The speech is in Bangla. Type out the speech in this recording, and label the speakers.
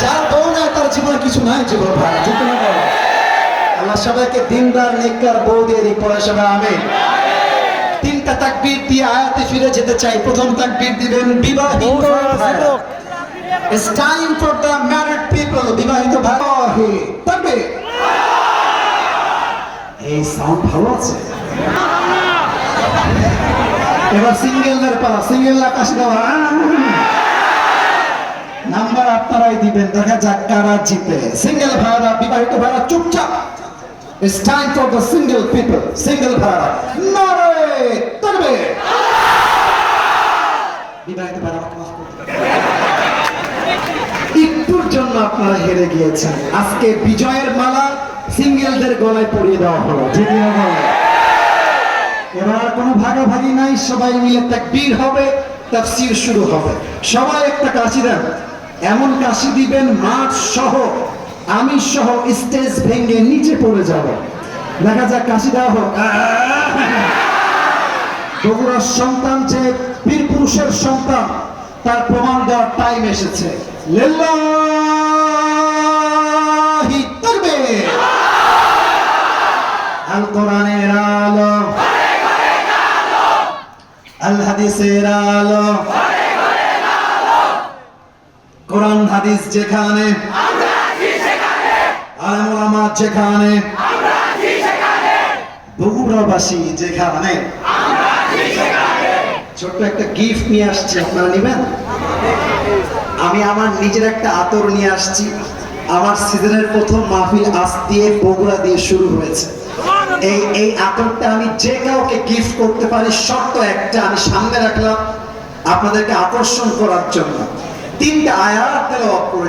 Speaker 1: যার বউ নাই তার জীবনে কিছু নাই জীবন ভাই ঠিক না বলো? আল্লাহ সবাইকে দিনদার নেককার বউ দিয়ে দিক পরে সবাই আমি তিনটা তাকবীর দিয়ে আয়াতে ফিরে যেতে চাই। প্রথম তাকবীর দিবেন বিবাহিত। It's time for the married people বিবাহিত ভাই। তবে এই সাউন্ড ভালো আছে? এবার সিঙ্গেলদের পালা সিঙ্গেল আকাশ দেওয়া নাম্বার আপনারাই দিবেন দেখা যাক কারা জিতে। সিঙ্গেল ভাড়া বিবাহিত ভাড়া চুপচাপ। It's time for the single people, single ভাড়া। নারে তবে বিবাহিত ভাড়া একটুর জন্য আপনারা হেরে গিয়েছেন। আজকে বিজয়ের মালা সিঙ্গেলদের গলায় পরিয়ে দেওয়া হলো ঠিক না এবার কোনো ভাগাভাগি নাই সবাই মিলে তাকবীর হবে তাফসীর শুরু হবে। সবাই একটা কাশি দেন। এমন কাশি দিবেন, মাঠ সহ আমি সহ, স্টেজ ভেঙে নিচে পড়ে যাব। দেখা যাক কাশি দেওয়া হোক। বগুড়ার সন্তান যে বীর পুরুষের সন্তান, তার প্রমাণ দেওয়ার টাইম এসেছে। আল হাদিসের আলো। কোরআন, হাদিস যেখানে। আলেম যেখানে। বগুড়াবাসী যেখানে। ছোট্ট একটা গিফট নিয়ে আসছি, আপনারা আমি আমার নিজের একটা আতর নিয়ে আসছি। আমার সিজনের প্রথম মাহফিল আজ দিয়ে বগুড়া দিয়ে শুরু হয়েছে। এই এই আতরটা আমি যে কাউকে গিফট করতে পারি, শর্ত একটা আমি সামনে রাখলাম আপনাদেরকে আকর্ষণ করার জন্য। তিনটা আয়াত তেলাওয়াত করে